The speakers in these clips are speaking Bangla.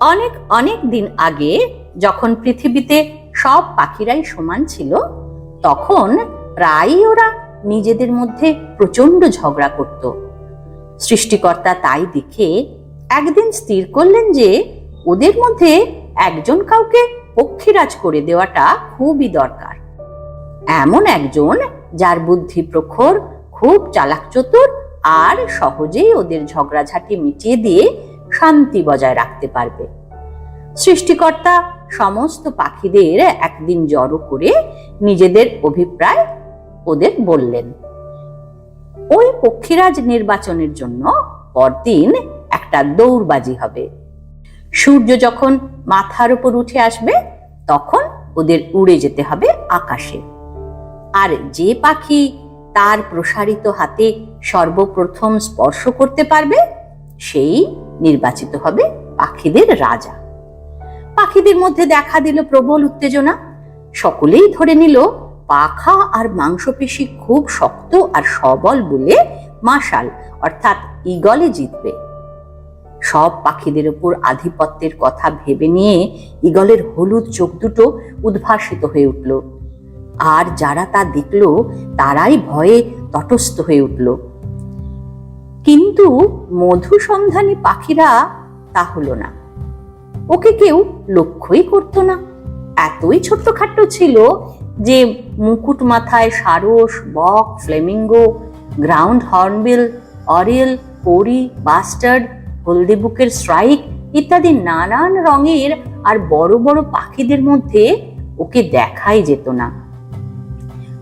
অনেক অনেক দিন আগে যখন পৃথিবীতে সব পাখিরাই সমান ছিল, তখন প্রায়ই ওরা নিজেদের মধ্যে প্রচণ্ড ঝগড়া করত। সৃষ্টিকর্তা তাই দেখে একদিন স্থির করলেন যে ওদের মধ্যে একজন কাউকে পক্ষীরাজ করে দেওয়াটা খুবই দরকার। এমন একজন যার বুদ্ধি প্রখর, খুব চালাক চতুর আর সহজেই ওদের ঝগড়াঝাটি মিটিয়ে দিয়ে শান্তি বজায় রাখতে পারবে। সৃষ্টিকর্তা সমস্ত পাখিদের একদিন জড়ো করে নিজেদের অভিপ্রায় ওদের বললেন। ওই পক্ষীরাজ নির্বাচনের জন্য পরদিন একটা দৌড়বাজি হবে। সূর্য যখন মাথার উপর উঠে আসবে, তখন ওদের উড়ে যেতে হবে আকাশে। আর যে পাখি তার প্রসারিত হাতে সর্বপ্রথম স্পর্শ করতে পারবে সেই নির্বাচিত হবে পাখিদের রাজা। পাখিদের মধ্যে দেখা দিল প্রবল উত্তেজনা। সকলেই ধরে নিল পাখা আর মাংসপেশি খুব শক্ত আর সবল বলে মাশাল, অর্থাৎ ইগলে জিতবে। সব পাখিদের উপর আধিপত্যের কথা ভেবে নিয়ে ইগলের হলুদ চোখ দুটো উদ্ভাসিত হয়ে উঠল। আর যারা তা দেখল, তারাই ভয়ে তটস্থ হয়ে উঠল। কিন্তু মধু সন্ধানী পাখিরা তা হলো না। ওকে কেউ লক্ষ্যই করতো না। এতই ছোট্টখাট্ট ছিল যে মুকুট মাথায় সারস, বক, ফ্লেমিঙ্গো গ্রাউন্ড হর্নবিল অরিয়েল, পরি, বাস্টার্ড হলদি বুকের স্ট্রাইক ইত্যাদি নানান রঙের আর বড় বড় পাখিদের মধ্যে ওকে দেখাই যেত না।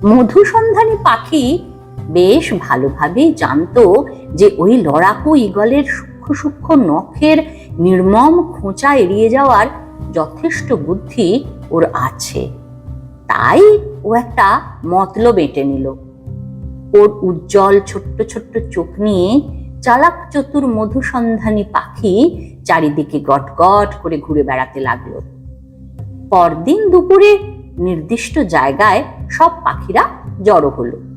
মধু সন্ধানী পাখি বেশ ভালোভাবেই জানতো যে ওই লড়াকু ইগলের সূক্ষ্ম সূক্ষ্ম নখের নির্মম খোঁচা এড়িয়ে যাওয়ার যথেষ্ট বুদ্ধি ওর আছে। তাই ও একটা মতলব এঁটে নিল। ওর উজ্জ্বল ছোট্ট ছোট্ট চোখ নিয়ে চালাক চতুর মধুসন্ধানী পাখি চারিদিকে গট গট করে ঘুরে বেড়াতে লাগল। পরদিন দুপুরে নির্দিষ্ট জায়গায় সব পাখিরা জড়ো হলো।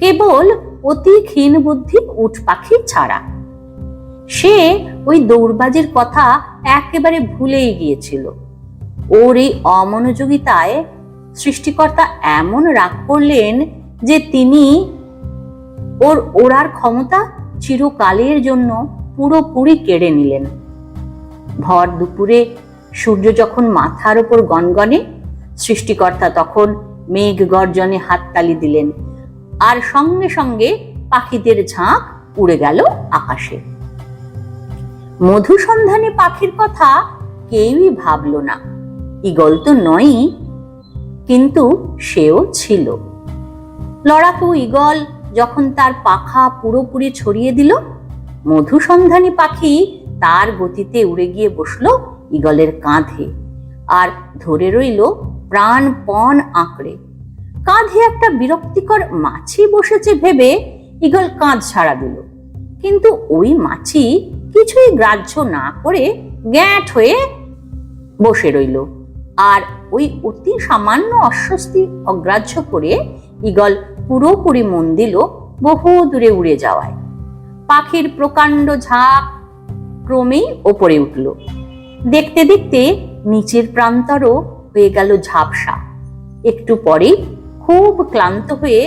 কেবল অতি ক্ষীণ বুদ্ধি উট পাখি ছাড়া। সে ওই দৌড়বাজির কথা একেবারে ভুলেই গিয়েছিল। ওর এই অমনোযোগিতায় সৃষ্টিকর্তা এমন রাগ করলেন যে তিনি ওর ওড়ার ক্ষমতা চিরকালের জন্য পুরোপুরি কেড়ে নিলেন। ভর দুপুরে সূর্য যখন মাথার ওপর গনগনে, সৃষ্টিকর্তা তখন মেঘ গর্জনে হাততালি দিলেন। আর সঙ্গে সঙ্গে পাখিদের ঝাঁক উড়ে গেল আকাশে। মধুসন্ধানী পাখির কথা কেউই ভাবল না। ইগল তো নয়ই, কিন্তু সেও ছিল। লড়াকু ইগল যখন তার পাখা পুরোপুরি ছড়িয়ে দিল, মধুসন্ধানী পাখি তার গতিতে উড়ে গিয়ে বসল ইগলের কাঁধে আর ধরে রইল প্রাণপণ আঁকড়ে। কাঁধে একটা বিরক্তিকর মাছি বসেছে ভেবে ইগল কাঁধ ছাড়া দিল। কিন্তু ওই মাছি কিছুই গ্রাহ্য না করে গ্যাঁট হয়ে বসে রইল। আর ওই অতি সামান্য অস্বস্তি অগ্রাহ্য করে ইগল পুরোপুরি মন দিল বহু দূরে উড়ে যাওয়ায়। পাখির প্রকাণ্ড ঝাঁক ক্রমেই ওপরে উঠল। দেখতে দেখতে নিচের প্রান্তরও হয়ে গেল ঝাপসা। একটু পরেই খুব ক্লান্ত হয়ে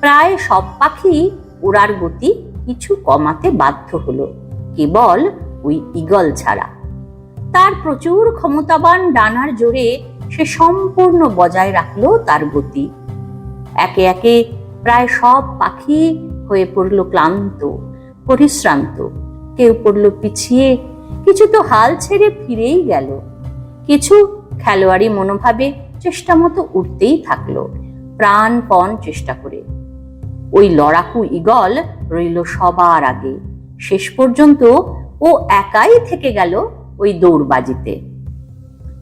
প্রায় সব পাখি ওড়ার গতি কিছু কমাতে বাধ্য হলো, কেবল ওই ইগল ছাড়া। তার প্রচুর ক্ষমতাবান ডানার জোরে সে সম্পূর্ণ বজায় রাখল তার গতি। একে একে প্রায় সব পাখি হয়ে পড়ল ক্লান্ত, পরিশ্রান্ত। কেউ পড়ল পিছিয়ে, কিছু তো হাল ছেড়ে ফিরেই গেল। কিছু খেলোয়াড়ি মনোভাবে চেষ্টা মতো উঠতেই থাকল। প্রাণপণ চেষ্টা করে। ওই লড়াকু ইগল রইল সবার আগে। শেষ পর্যন্ত ও একাই থেকে গেল ওই দৌড়বাজিতে।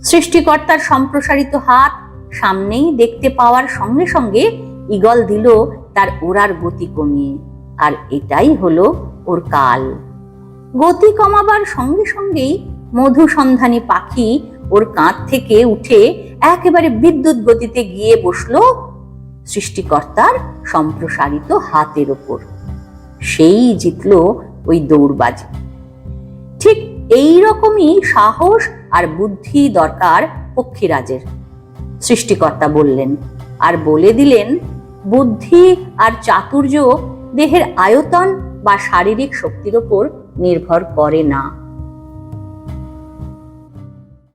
সৃষ্টিকর্তার সম্প্রসারিত হাত সামনেই দেখতে পাওয়ার সঙ্গে সঙ্গে ইগল দিল তার ওড়ার গতি কমিয়ে। আর এটাই হলো ওর কাল। গতি কমাবার সঙ্গে সঙ্গেই মধু সন্ধানী পাখি ওর কাঁধ থেকে উঠে একেবারে বিদ্যুৎ গতিতে গিয়ে বসল সৃষ্টিকর্তার সম্প্রসারিত হাতের ওপর সেই জিতল ওই দৌড়বাজি। ঠিক এই রকমই সাহস আর বুদ্ধি দরকার পক্ষীরাজের। সৃষ্টিকর্তা বললেন, আর বলে দিলেন, বুদ্ধি আর চাতুর্য দেহের আয়তন বা শারীরিক শক্তির ওপর নির্ভর করে না।